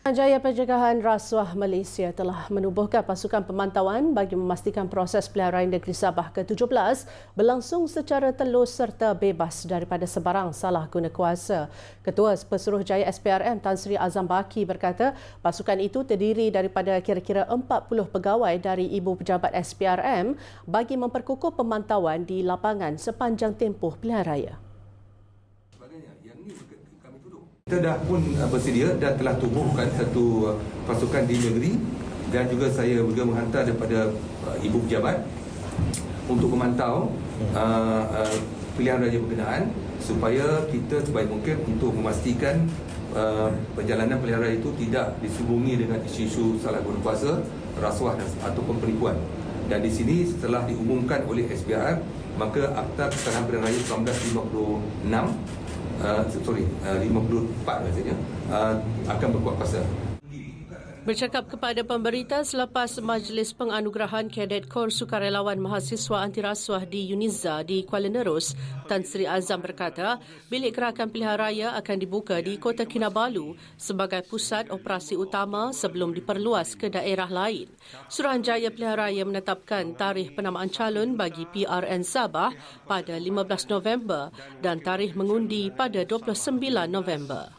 Suruhanjaya Pencegahan Rasuah Malaysia telah menubuhkan pasukan pemantauan bagi memastikan proses peliharaan negeri Sabah ke-17 berlangsung secara telus serta bebas daripada sebarang salah guna kuasa. Ketua Pesuruhjaya SPRM Tan Sri Azam Baki berkata pasukan itu terdiri daripada kira-kira 40 pegawai dari ibu pejabat SPRM bagi memperkukuh pemantauan di lapangan sepanjang tempoh peliharaya. Sebagainya. Yang ni kami tuduh. Kita dah pun uh, bersedia dan telah tubuhkan satu uh, pasukan di negeri dan juga saya juga menghantar daripada uh, ibu pejabat untuk memantau uh, uh, pilihan raya berkenaan supaya kita sebaik mungkin untuk memastikan uh, perjalanan pilihan raya itu tidak disubungi dengan isu-isu salah guna kuasa, rasuah dan, ataupun penipuan. Dan di sini setelah diumumkan oleh SPR maka Akta Kesalahan Pilihan Raya 1956 uh, sorry, uh, 54 rasanya uh, akan berkuat kuasa. Bercakap kepada pemberita selepas Majlis Penganugerahan Kadet Kor Sukarelawan Mahasiswa Anti Rasuah di Uniza di Kuala Nerus, Tan Sri Azam berkata, bilik gerakan pilihan raya akan dibuka di Kota Kinabalu sebagai pusat operasi utama sebelum diperluas ke daerah lain. Suruhanjaya Pilihan Raya menetapkan tarikh penamaan calon bagi PRN Sabah pada 15 November dan tarikh mengundi pada 29 November.